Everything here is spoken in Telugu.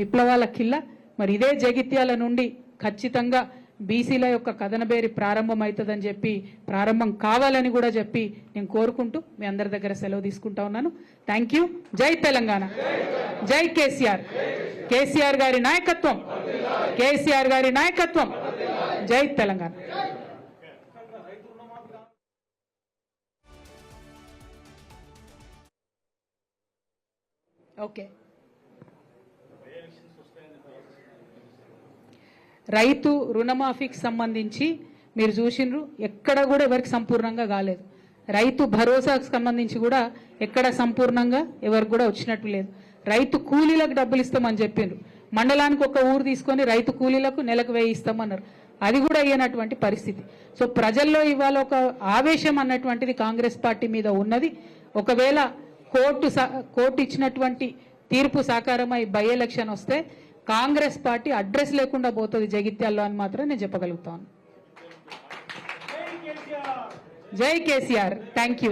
విప్లవాల కిల్ల. మరి ఇదే జగిత్యాల నుండి ఖచ్చితంగా బీసీల యొక్క కథనబేరి ప్రారంభం అవుతుందని చెప్పి ప్రారంభం కావాలని కూడా చెప్పి నేను కోరుకుంటూ మీ అందరి దగ్గర సెలవు తీసుకుంటా ఉన్నాను. థ్యాంక్ యూ జై తెలంగాణ. జై కేసీఆర్. కేసీఆర్ గారి నాయకత్వం. కేసీఆర్ గారి నాయకత్వం. జై తెలంగాణ. ఓకే రైతు రుణమాఫీకి సంబంధించి మీరు చూసిండ్రు ఎక్కడ కూడా ఎవరికి సంపూర్ణంగా కాలేదు. రైతు భరోసాకు సంబంధించి కూడా ఎక్కడ సంపూర్ణంగా ఎవరికి కూడా వచ్చినట్టు లేదు. రైతు కూలీలకు డబ్బులు ఇస్తామని చెప్పిండ్రు. మండలానికి ఒక ఊరు తీసుకొని రైతు కూలీలకు నెలకు వేయి ఇస్తామన్నారు. అది కూడా అయ్యినటువంటి పరిస్థితి. సో ప్రజల్లో ఇవాళ ఒక ఆవేశం అన్నటువంటిది కాంగ్రెస్ పార్టీ మీద ఉన్నది. ఒకవేళ కోర్టు కోర్టు ఇచ్చినటువంటి తీర్పు సాకారమై బై ఎలక్షన్ వస్తే కాంగ్రెస్ పార్టీ అడ్రస్ లేకుండా పోతుంది జగిత్యాల్లో అని మాత్రం నేను చెప్పగలుగుతాను. జై కేసీఆర్. Thank you